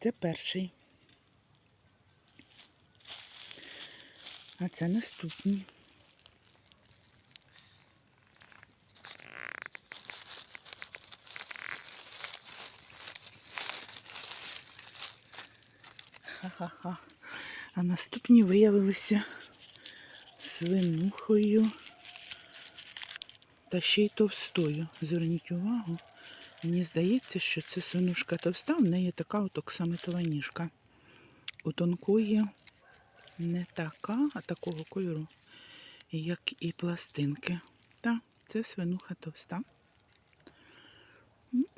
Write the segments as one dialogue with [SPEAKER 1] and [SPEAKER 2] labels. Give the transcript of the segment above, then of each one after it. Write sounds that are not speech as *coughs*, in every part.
[SPEAKER 1] Це перший. А це наступний. Ха-ха-ха. А наступні виявилися свинухою та ще й товстою. Зверніть увагу, мені здається, що це свинушка товста, в неї така от оксамитова ніжка. У тонкої не така, а такого кольору, як і пластинки. Так, це свинуха товста.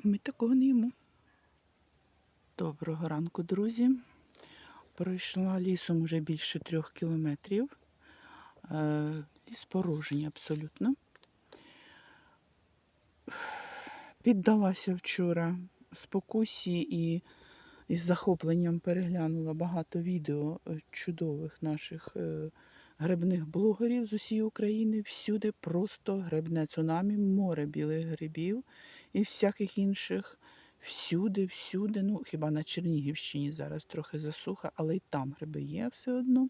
[SPEAKER 1] Ми такого не їмо. Доброго ранку, друзі. Пройшла лісом уже більше трьох кілометрів. Е, Ліс порожній абсолютно. Піддалася вчора спокусі і із захопленням переглянула багато відео е, чудових наших е, грибних блогерів з усієї України. Всюди просто грибне цунамі, море білих грибів і всяких інших. Всюди, всюди, ну хіба на Чернігівщині зараз трохи засуха, але й там гриби є все одно.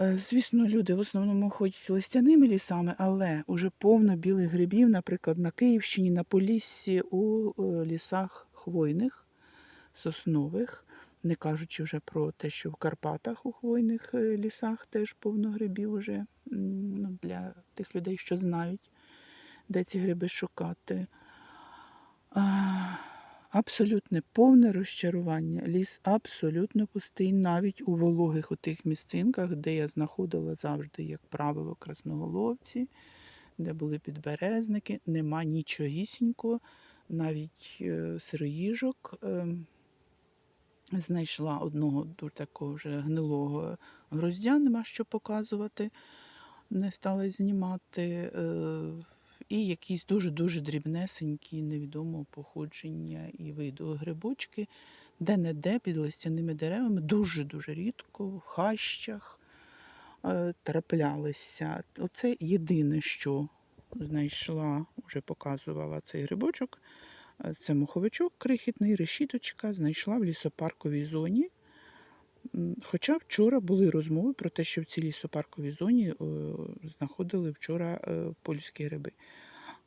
[SPEAKER 1] Е, Звісно, люди в основному ходять листяними лісами, але уже повно білих грибів, наприклад, на Київщині, на Поліссі, у е, лісах хвойних, соснових, не кажучи вже про те, що в Карпатах у хвойних е, лісах теж повно грибів уже ну, для тих людей, що знають, де ці гриби шукати. Абсолютне повне розчарування. Ліс абсолютно пустий, навіть у вологих у тих місцинках, де я знаходила завжди, як правило, красноголовці, де були підберезники, нема нічогісінького, навіть е, сироїжок. Е, знайшла одного дуже такого вже гнилого гроздя, нема що показувати, не стала знімати. І якісь дуже-дуже дрібнесенькі, невідомого походження і виду грибочки, де-не-де під листяними деревами, дуже-дуже рідко, в хащах е, траплялися. Оце єдине, що знайшла, вже показувала цей грибочок. Е, Це муховичок крихітний, решіточка, знайшла в лісопарковій зоні. Хоча вчора були розмови про те, що в цій лісопарковій зоні е, знаходили вчора е, польські гриби.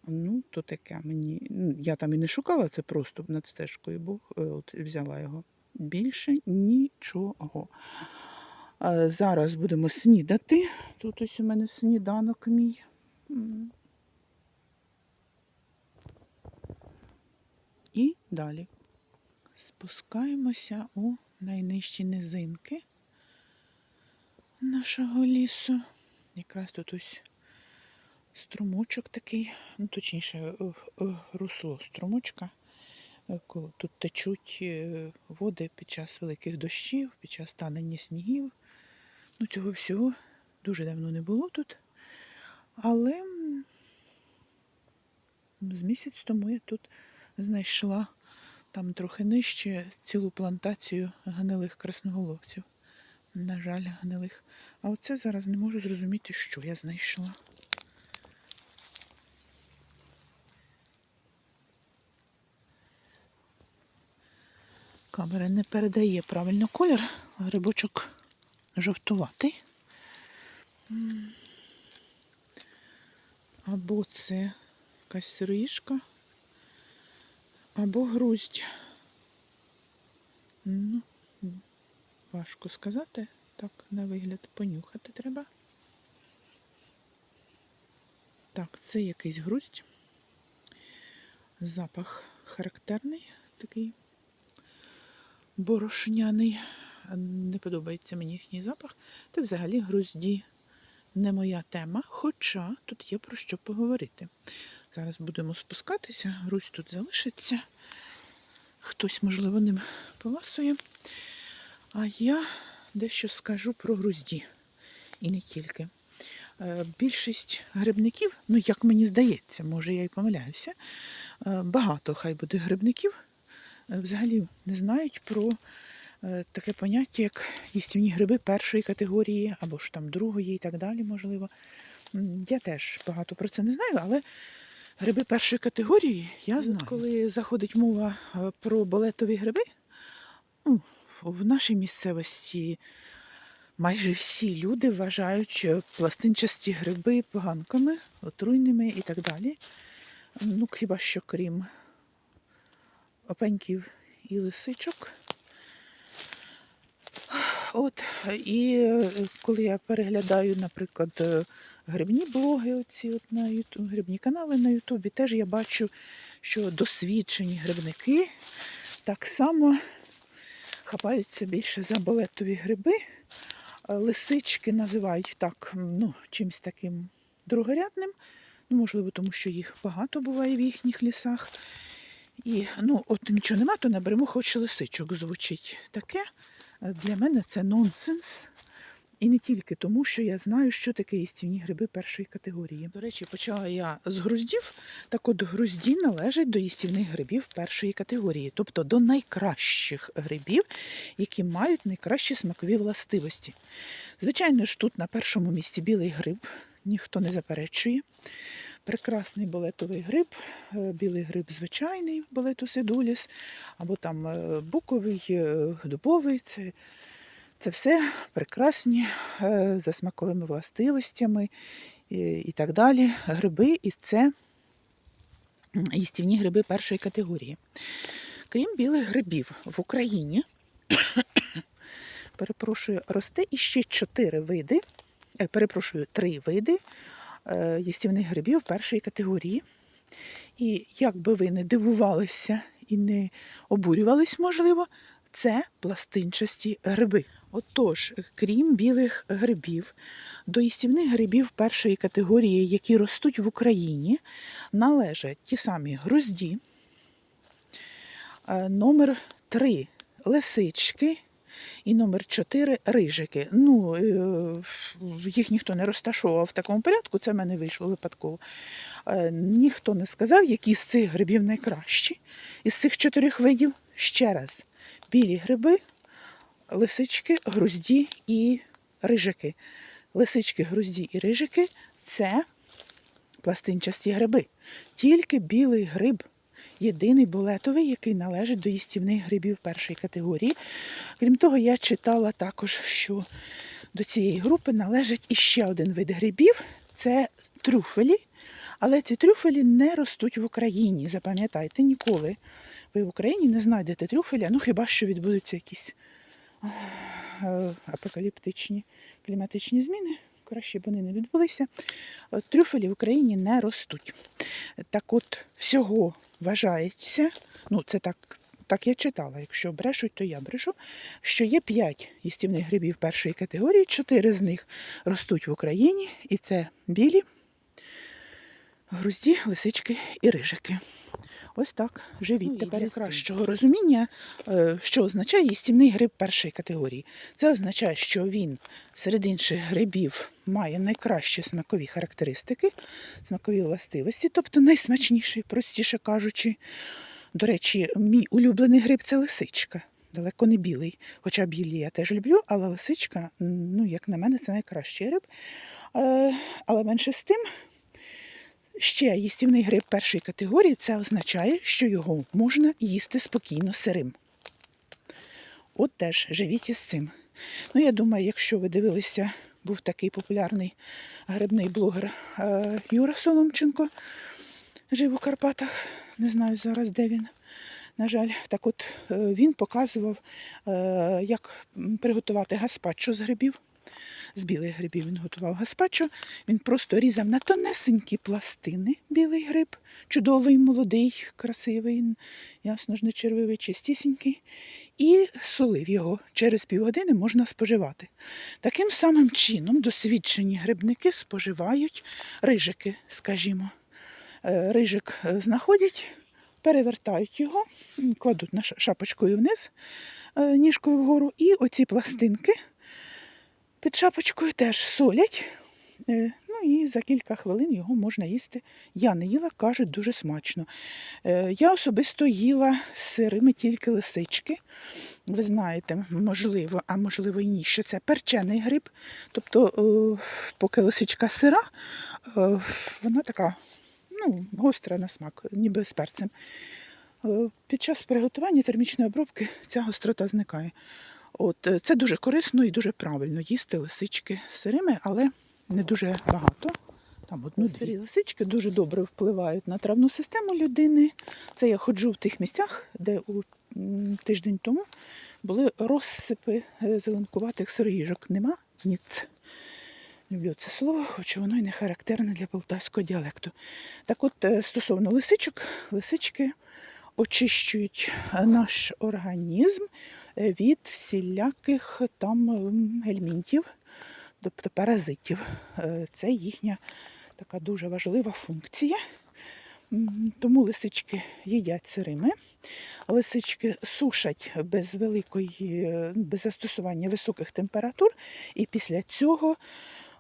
[SPEAKER 1] Ну, то таке мені. ну, Я там і не шукала, це просто над стежкою був, е, от взяла його. Більше нічого. Зараз будемо снідати. Тут ось у мене сніданок мій. І далі. Спускаємося у найнижчі низинки нашого лісу. Якраз тут ось струмочок такий, ну точніше, е, е, русло струмочка. Е, Тут течуть води під час великих дощів, під час танення снігів. Ну, цього всього дуже давно не було тут. Але з місяць тому я тут знайшла там трохи нижче цілу плантацію гнилих красноголовців. На жаль, гнилих. А оце зараз не можу зрозуміти, що я знайшла. Камера не передає правильно колір, грибочок жовтуватий. Або це якась сироїшка, або груздь. Ну, важко сказати. Так, на вигляд понюхати треба. Так, це якийсь груздь. Запах характерний, такий борошняний. Не подобається мені їхній запах. Та взагалі грузді не моя тема, хоча тут є про що поговорити. Зараз будемо спускатися, грузь тут залишиться. Хтось, можливо, ним поласує. А я дещо скажу про грузді. І не тільки. Е, Більшість грибників, ну як мені здається, може я і помиляюся, е, багато хай буде грибників, е, взагалі не знають про таке поняття, як їстівні гриби першої категорії, або ж там другої і так далі, можливо. Я теж багато про це не знаю, але гриби першої категорії я знаю. Коли заходить мова е, про болетові гриби, ну, в нашій місцевості майже всі люди вважають пластинчасті гриби поганками, отруйними і так далі. Ну, хіба що крім опеньків і лисичок. От, і е, коли я переглядаю, наприклад, е, грибні блоги, оці от на YouTube, грибні канали на Ютубі, теж я бачу, що досвідчені грибники так само хапаються більше за балетові гриби. Лисички називають так, ну, чимось таким другорядним. Ну, можливо, тому що їх багато буває в їхніх лісах. І ну, от нічого нема, то наберемо хоч лисичок звучить. Таке для мене це нонсенс. І не тільки тому, що я знаю, що таке їстівні гриби першої категорії. До речі, почала я з груздів. Так от грузді належать до їстівних грибів першої категорії, тобто до найкращих грибів, які мають найкращі смакові властивості. Звичайно ж, тут на першому місці білий гриб, ніхто не заперечує. Прекрасний болетовий гриб, е, білий гриб звичайний, болетус едуліс, або там е, буковий, е, дубовий. Це, це все прекрасні е, за смаковими властивостями і, так далі. Гриби, і це їстівні гриби першої категорії. Крім білих грибів, в Україні *coughs* перепрошую, росте іще чотири види, е, перепрошую, три види е, їстівних грибів першої категорії. І як би ви не дивувалися і не обурювались, можливо, це пластинчасті гриби. Отож, крім білих грибів, до їстівних грибів першої категорії, які ростуть в Україні, належать ті самі грузді, е, номер 3 лисички і номер 4 рижики. Ну, е, їх ніхто не розташовував в такому порядку, це в мене вийшло випадково. Е, Ніхто не сказав, які з цих грибів найкращі. Із цих чотирьох видів ще раз: білі гриби, лисички, грузді і рижики. Лисички, грузді і рижики це пластинчасті гриби. Тільки білий гриб. Єдиний болетовий, який належить до їстівних грибів першої категорії. Крім того, я читала також, що до цієї групи належить іще один вид грибів це трюфелі. Але ці трюфелі не ростуть в Україні. Запам'ятайте, ніколи ви в Україні не знайдете трюфеля, ну хіба що відбудуться якісь апокаліптичні кліматичні зміни. Краще б вони не відбулися. Е, Трюфелі в Україні не ростуть. Так от, всього вважається, ну це так, так я читала, якщо брешуть, то я брешу, що є 5 їстівних грибів першої категорії, 4 з них ростуть в Україні, і це білі, грузді, лисички і рижики. Ось так, живіть
[SPEAKER 2] Ну,
[SPEAKER 1] тепер із кращого розуміння, е, що означає їстівний гриб першої категорії. Це означає, що він серед інших грибів має найкращі смакові характеристики, смакові властивості, тобто найсмачніший, простіше кажучи. До речі, мій улюблений гриб це лисичка. Далеко не білий. Хоча білі я теж люблю, але лисичка, ну, як на мене, це найкращий гриб. Е, але менше з тим, ще їстівний гриб першої категорії це означає, що його можна їсти спокійно сирим. От теж живіть із цим. Ну, я думаю, якщо ви дивилися, був такий популярний грибний блогер е, Юра Соломченко, жив у Карпатах, не знаю зараз, де він. На жаль, так от е, він показував, е, як приготувати гаспачо з грибів. З білих грибів він готував гаспачо. Він просто різав на тонесенькі пластини білий гриб, чудовий, молодий, красивий, ясно ж не червивий, чистісінький, і солив його. Через півгодини можна споживати. Таким самим чином досвідчені грибники споживають рижики, скажімо. Е, Рижик е, знаходять, перевертають його, кладуть шапочкою вниз, е, ніжкою вгору, і оці пластинки під шапочкою теж солять. Е, Ну і за кілька хвилин його можна їсти. Я не їла, кажуть, дуже смачно. Е, Я особисто їла сирими тільки лисички. Ви знаєте, можливо, а можливо і ні, що це перчений гриб. Тобто, е, поки лисичка сира, вона така ну, гостра на смак, ніби з перцем. під час приготування термічної обробки ця гострота зникає. От, е, це дуже корисно і дуже правильно їсти лисички сирими, але не дуже багато. Там одну сирі лисички дуже добре впливають на травну систему людини. Це я ходжу в тих місцях, де у тиждень тому були розсипи е, зеленкуватих сироїжок. Нема ніц. Люблю це слово, хоч воно й не характерне для полтавського діалекту. Так от, е, стосовно лисичок, лисички очищують наш організм від всіляких там ем, гельмінтів, тобто паразитів. Е, Це їхня така дуже важлива функція. Тому лисички їдять сирими. Лисички сушать без великої, е, без застосування високих температур, і після цього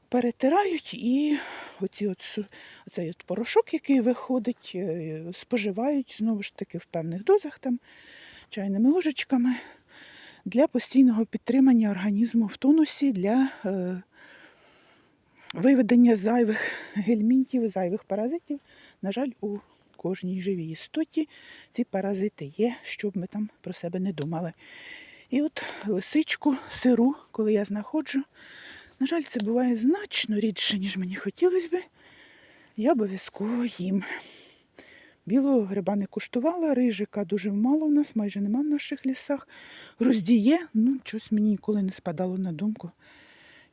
[SPEAKER 1] перетирають і оці от, оцей от порошок, який виходить, е, споживають знову ж таки в певних дозах там, чайними ложечками для постійного підтримання організму в тонусі, для е, виведення зайвих гельмінтів, і зайвих паразитів. На жаль, у кожній живій істоті ці паразити є, щоб ми там про себе не думали. І от лисичку, сиру, коли я знаходжу, на жаль, це буває значно рідше, ніж мені хотілося би. Я обов'язково їм. Білого гриба не куштувала, рижика дуже мало в нас, майже нема в наших лісах. Роздіє, ну, щось мені ніколи не спадало на думку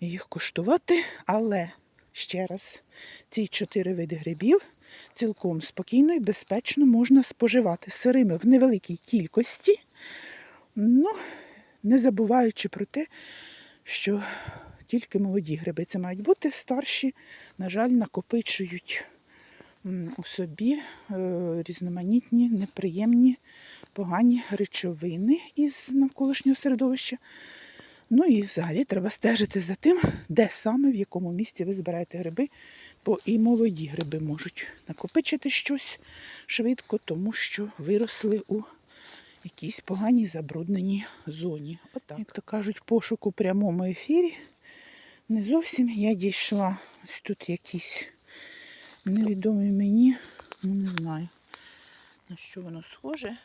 [SPEAKER 1] їх куштувати. Але ще раз, ці чотири види грибів цілком спокійно і безпечно можна споживати сирими в невеликій кількості, ну, не забуваючи про те, що тільки молоді гриби це мають бути, старші, на жаль, накопичують у собі е, різноманітні, неприємні, погані речовини із навколишнього середовища. Ну і взагалі треба стежити за тим, де саме, в якому місці ви збираєте гриби, бо і молоді гриби можуть накопичити щось швидко, тому що виросли у якійсь поганій забрудненій зоні. Отак. Як то кажуть, пошук у прямому ефірі. Не зовсім я дійшла. Ось тут якісь невідомі мені, ну не знаю, на що воно схоже.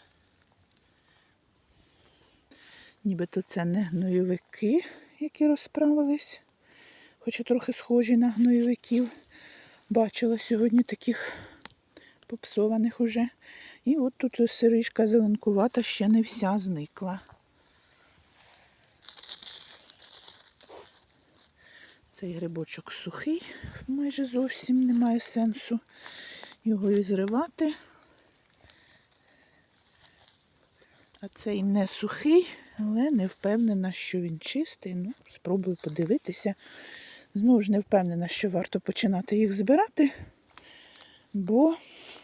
[SPEAKER 1] Нібито це не гноєвики, які розправились, хоча трохи схожі на гноєвиків. Бачила сьогодні таких попсованих уже. І от тут сиричка зеленкувата ще не вся зникла. Цей грибочок сухий, майже зовсім немає сенсу його і зривати. А цей не сухий, але не впевнена, що він чистий. Ну, спробую подивитися. Знову ж не впевнена, що варто починати їх збирати, бо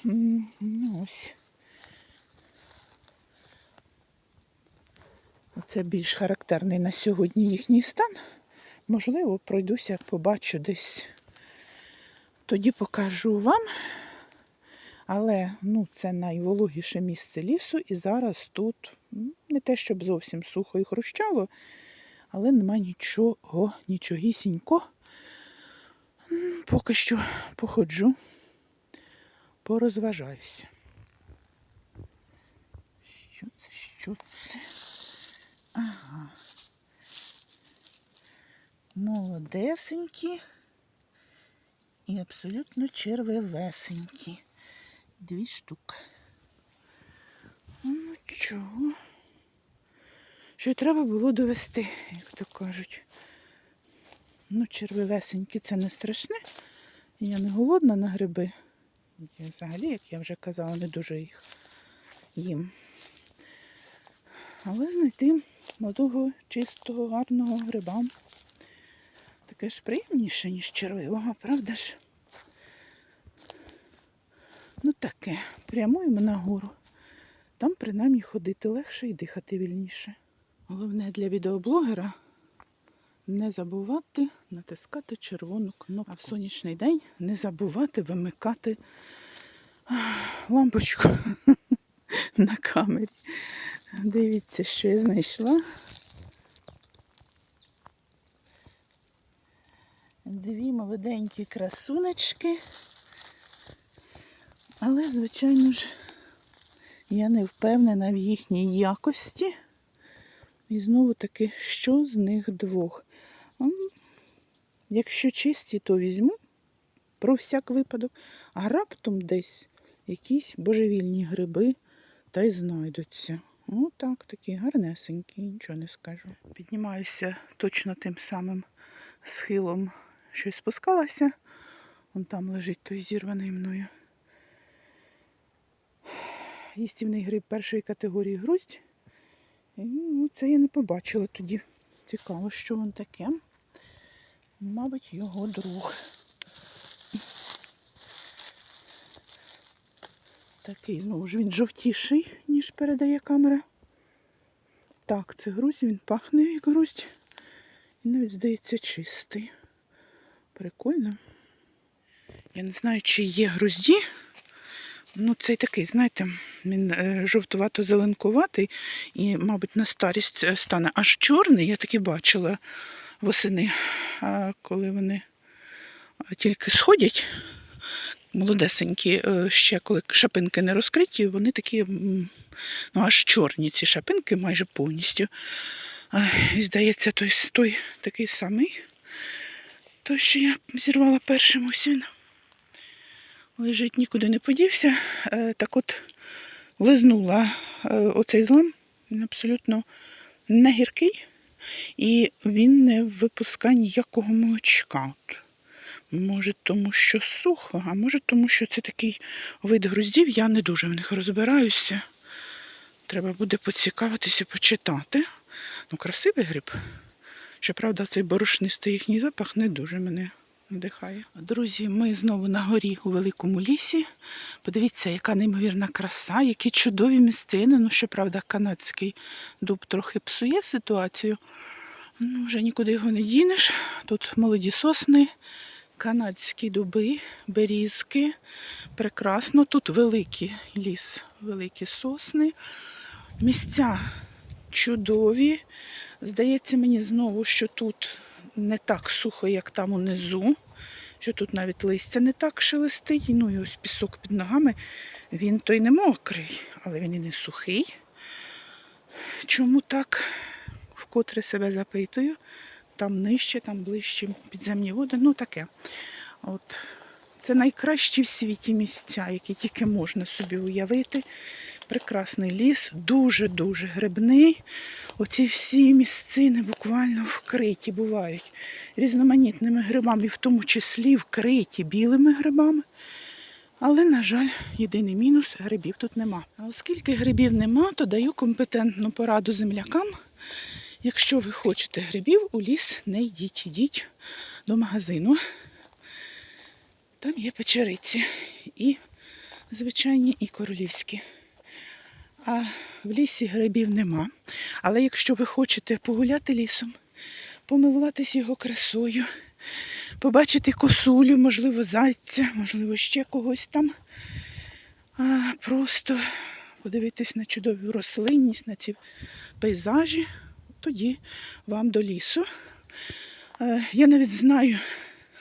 [SPEAKER 1] ну, ось. Це більш характерний на сьогодні їхній стан. Можливо, пройдуся, побачу десь. Тоді покажу вам. Але ну, це найвологіше місце лісу, і зараз тут не те, щоб зовсім сухо і хрущаво, але нема нічого, нічогісінько. Поки що походжу, порозважаюся. Що це? Що це? Ага. Молодесенькі і абсолютно червивесенькі. Дві штуки. Ну чого? Що треба було довести, як то кажуть. Ну, червивесенькі це не страшне. Я не голодна на гриби. Я взагалі, як я вже казала, не дуже їх їм. Але знайти молодого, чистого, гарного гриба таке ж приємніше, ніж червивого, правда ж? Ну таке, прямуємо нагору. Там принаймні ходити легше і дихати вільніше. Головне для відеоблогера не забувати натискати червону кнопку. А в сонячний день не забувати вимикати лампочку *laughs* на камері. Дивіться, що я знайшла. Дві молоденькі красунечки. Але, звичайно ж, Я не впевнена в їхній якості. І знову таки, що з них двох? Якщо чисті, то візьму про всяк випадок, а раптом десь якісь божевільні гриби та й знайдуться. Ну так, такі гарнесенькі, нічого не скажу. Піднімаюся точно тим самим схилом, що й спускалася. Вон там лежить той зірваний мною. Їстівний гриб першої категорії груздь. І, ну, це я не побачила тоді. Цікаво, що він таке. Мабуть, його друг. Такий, знову ж він жовтіший, ніж передає камера. Так, це груздь, він пахне як груздь. І навіть здається чистий. Прикольно. Я не знаю, чи є грузді. Ну, цей такий, знаєте, він е, жовтувато-зеленкуватий і, мабуть, на старість е, стане аж чорний. Я таки бачила восени, коли вони тільки сходять, молодесенькі, е, ще коли шапинки не розкриті, вони такі ну, аж чорні, ці шапинки майже повністю. І здається, той, той такий самий. Той, що я зірвала першим, він лежить, нікуди не подівся. Е, Так от лизнула е, оцей злам, він абсолютно не гіркий, і він не випускає ніякого молочка. Може, тому що сухо, а може, тому що це такий вид груздів, я не дуже в них розбираюся. Треба буде поцікавитися, почитати. Ну, красивий гриб. Щоправда, цей борошнистий їхній запах не дуже мене надихає. Друзі, ми знову на горі у великому лісі. Подивіться, яка неймовірна краса, які чудові місцини. Ну, щоправда, канадський дуб трохи псує ситуацію. Ну, вже нікуди його не дінеш. Тут молоді сосни, канадські дуби, берізки. Прекрасно. Тут великий ліс, великі сосни. Місця чудові. Здається мені знову, що тут не так сухо, як там унизу, що тут навіть листя не так шелестить. Ну і ось пісок під ногами. Він той не мокрий, але він і не сухий. Чому так? Вкотре себе запитую. Там нижче, там ближче підземні води. Ну таке. От. Це найкращі в світі місця, які тільки можна собі уявити. Прекрасний ліс, дуже-дуже грибний. Оці всі місцини буквально вкриті бувають різноманітними грибами, в тому числі вкриті білими грибами. Але, на жаль, єдиний мінус грибів тут нема. А оскільки грибів нема, то даю компетентну пораду землякам. Якщо ви хочете грибів, у ліс не йдіть, йдіть до магазину. Там є печериці і звичайні, і королівські. А в лісі грибів нема. Але якщо ви хочете погуляти лісом, помилуватись його красою, побачити косулю, можливо, зайця, можливо, ще когось там, а просто подивитись на чудову рослинність, на ці пейзажі, тоді вам до лісу. Е, Я навіть знаю,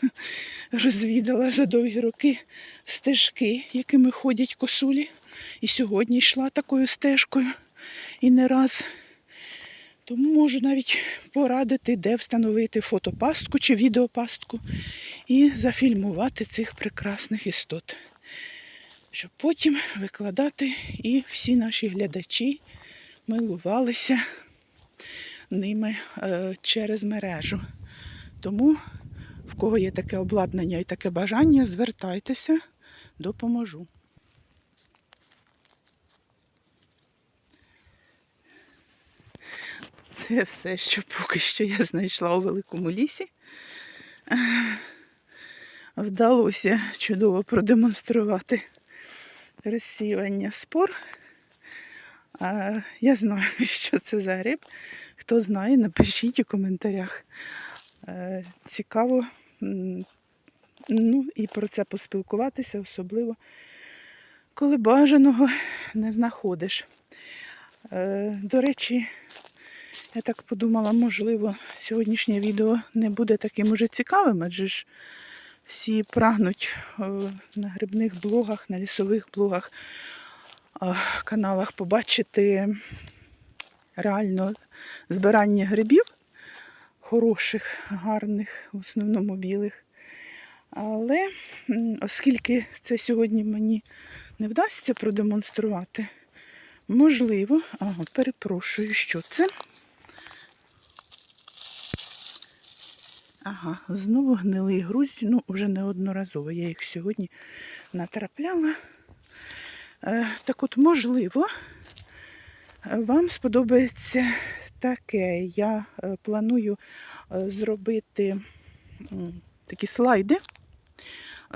[SPEAKER 1] *laughs* розвідала за довгі роки стежки, якими ходять косулі. І сьогодні йшла такою стежкою і не раз. Тому можу навіть порадити, де встановити фотопастку чи відеопастку і зафільмувати цих прекрасних істот, щоб потім викладати і всі наші глядачі милувалися ними е, через мережу. Тому, в кого є таке обладнання і таке бажання, звертайтеся, допоможу. Це все, що поки що я знайшла у великому лісі. Вдалося чудово продемонструвати розсіювання спор. Я знаю, *laughs* що це за гриб. Хто знає, напишіть у коментарях. Е, Цікаво ну, і про це поспілкуватися, особливо, коли бажаного не знаходиш. Е, До речі, я так подумала, можливо, сьогоднішнє відео не буде таким уже цікавим, адже ж всі прагнуть е, на грибних блогах, на лісових блогах е, каналах побачити реально збирання грибів хороших, гарних, в основному білих. Але оскільки це сьогодні мені не вдасться продемонструвати, можливо, ага, перепрошую, що це. Ага, знову гнилий груздь, ну вже неодноразово. Я їх сьогодні натрапляла. Е, так от, можливо, вам сподобається таке. Я е, планую е, зробити такі слайди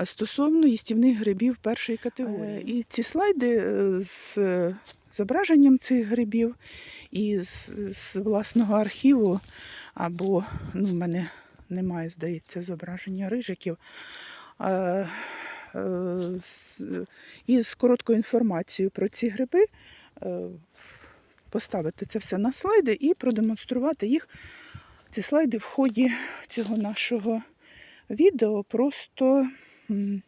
[SPEAKER 1] стосовно їстівних грибів першої категорії. І ці слайди з зображенням цих грибів і з, з власного архіву, або ну, в мене немає, здається, зображення рижиків. Е, І з короткою інформацією про ці гриби е, поставити це все на слайди і продемонструвати їх. Ці слайди в ході цього нашого відео просто е,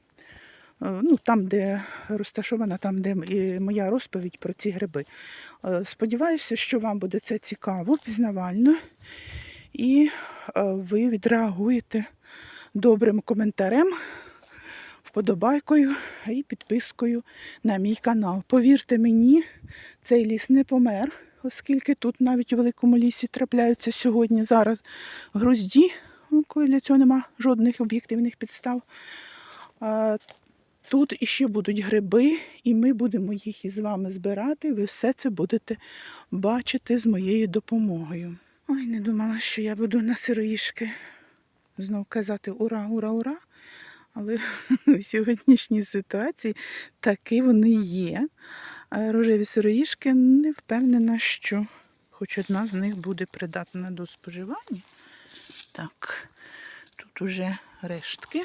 [SPEAKER 1] ну, там, де розташована, там, де моя розповідь про ці гриби. Сподіваюся, що вам буде це цікаво, пізнавально, і е, ви відреагуєте добрим коментарем, вподобайкою і підпискою на мій канал. Повірте мені, цей ліс не помер, оскільки тут навіть у великому лісі трапляються сьогодні зараз грузді, ну, коли для цього нема жодних об'єктивних підстав. Тут іще будуть гриби, і ми будемо їх із вами збирати. Ви все це будете бачити з моєю допомогою. Ой, не думала, що я буду на сироїшки знов казати ура, ура, ура. Але *laughs* в сьогоднішній ситуації таки вони є. Рожеві сироїшки не впевнена, що хоч одна з них буде придатна до споживання. Так, тут уже рештки.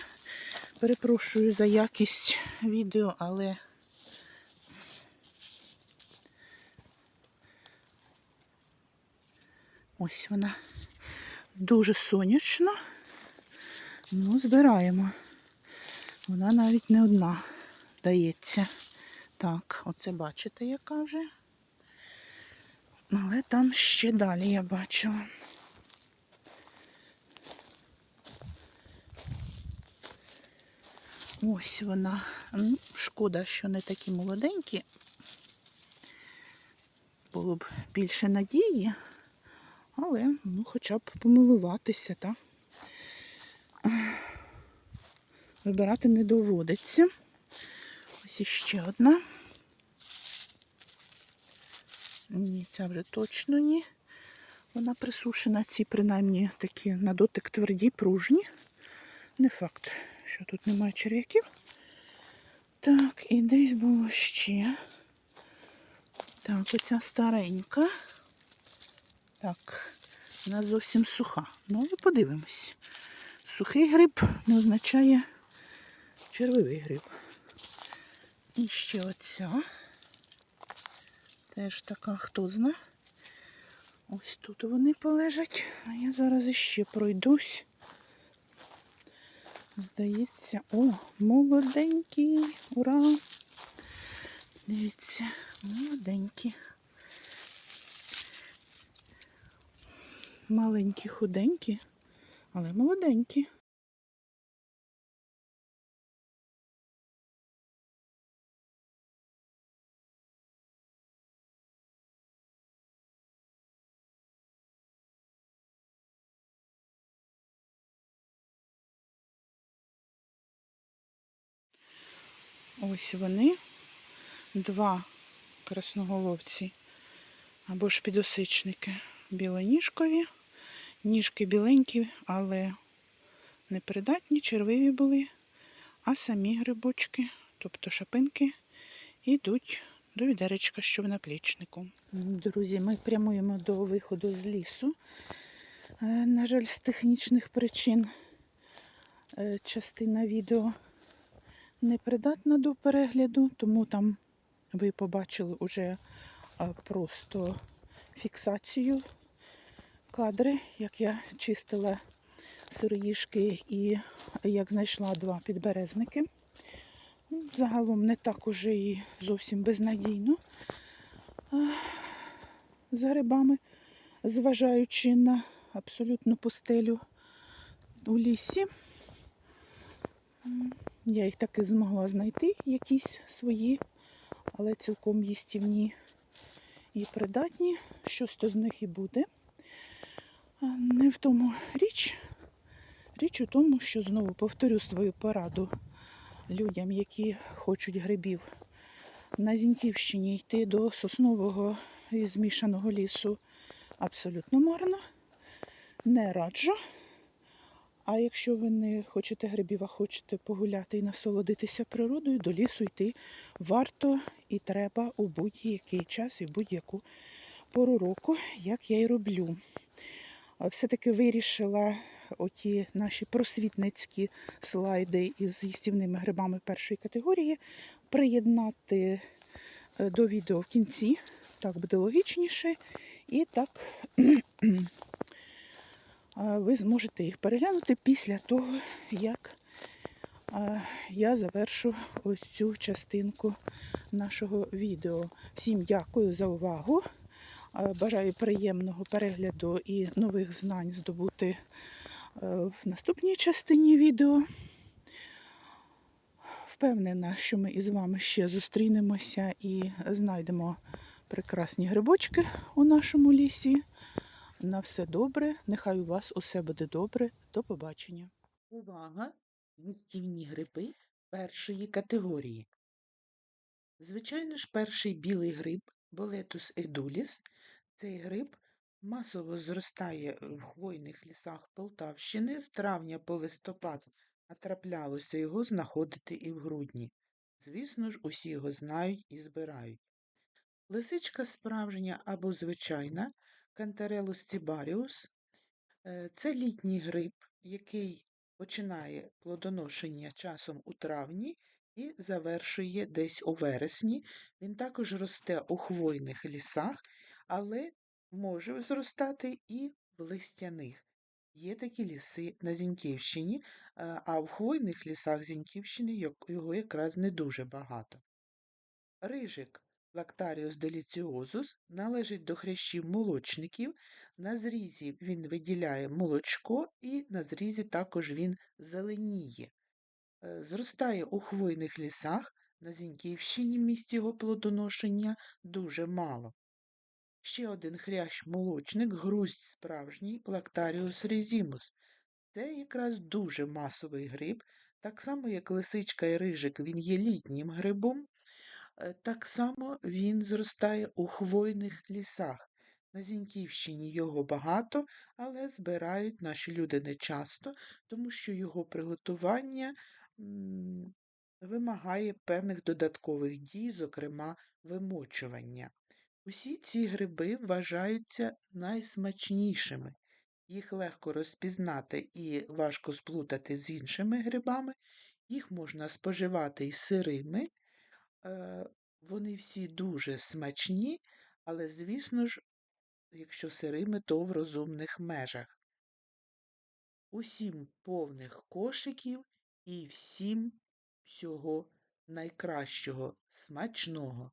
[SPEAKER 1] Перепрошую за якість відео, але ось вона дуже сонячно. Ну, збираємо. Вона навіть не одна, здається. Так, оце бачите, яка вже. Але там ще далі я бачила. Ось вона. Ну, шкода, що не такі молоденькі. Було б більше надії, але ну, хоча б помилуватися, так? Вибирати не доводиться. Ось іще одна. Ні, ця вже точно ні. Вона присушена, ці принаймні такі на дотик тверді, пружні. Не факт, що тут немає черв'яків. Так, і десь було ще. Так, оця старенька. Так, вона зовсім суха. Ну, і подивимось. Сухий гриб не означає червивий гриб. І ще оця. Теж така, хто зна. Ось тут вони полежать. А я зараз іще пройдусь. Здається, о, молоденький, ура! Дивіться, молоденькі. Маленькі, худенькі, але молоденькі. Ось вони, два красноголовці або ж підосичники білоніжкові. Ніжки біленькі, але непридатні, червиві були, а самі грибочки, тобто шапинки, йдуть до відеречка, що в наплічнику. Друзі, ми прямуємо до виходу з лісу. Е, На жаль, з технічних причин е, частина відео непридатна до перегляду, тому там ви побачили уже просто фіксацію кадри, як я чистила сироїшки і як знайшла два підберезники. Ну, Загалом не так уже і зовсім безнадійно з грибами, зважаючи на абсолютну пустелю у лісі. Я їх таки змогла знайти, якісь свої, але цілком їстівні і придатні. Щось то з них і буде. Не в тому річ. Річ у тому, що знову повторю свою пораду людям, які хочуть грибів на Зіньківщині йти до соснового і змішаного лісу абсолютно марно. Не раджу. А якщо ви не хочете грибів, а хочете погуляти і насолодитися природою, до лісу йти варто і треба у будь-який час і будь-яку пору року, як я й роблю. Все-таки вирішила оті наші просвітницькі слайди із їстівними грибами першої категорії приєднати е, до відео в кінці. Так буде логічніше. І так *clears throat* ви зможете їх переглянути після того, як я завершу ось цю частинку нашого відео. Всім дякую за увагу. А, Бажаю приємного перегляду і нових знань здобути е, в наступній частині відео. Впевнена, що ми із вами ще зустрінемося і знайдемо прекрасні грибочки у нашому лісі. На все добре. Нехай у вас усе буде добре. До побачення.
[SPEAKER 2] Увага! Їстівні гриби першої категорії. Звичайно ж, перший білий гриб Болетус едуліс. Цей гриб масово зростає в хвойних лісах Полтавщини з травня по листопад, а траплялося його знаходити і в грудні. Звісно ж, усі його знають і збирають. Лисичка справжня або звичайна Кантерелус цибаріус Е, Це літній гриб, який починає плодоношення часом у травні і завершує десь у вересні. Він також росте у хвойних лісах, але може зростати і в листяних. Є такі ліси на Зіньківщині, а в хвойних лісах Зіньківщини його якраз не дуже багато. Рижик Лактаріус деліціозус належить до хрящів молочників. На зрізі він виділяє молочко і на зрізі також він зеленіє. Е, Зростає у хвойних лісах, на Зіньківщині місць його плодоношення дуже мало. Ще один хрящ-молочник, груздь справжній Лактаріус резімус. Це якраз дуже масовий гриб, так само як лисичка і рижик, він є літнім грибом. Е, Так само він зростає у хвойних лісах. На Зіньківщині його багато, але збирають наші люди не часто, тому що його приготування вимагає певних додаткових дій, зокрема вимочування. Усі ці гриби вважаються найсмачнішими. Їх легко розпізнати і важко сплутати з іншими грибами. Їх можна споживати і сирими, Е, Вони всі дуже смачні, але, звісно ж, якщо сирими, то в розумних межах. Усім повних кошиків і всім всього найкращого, смачного.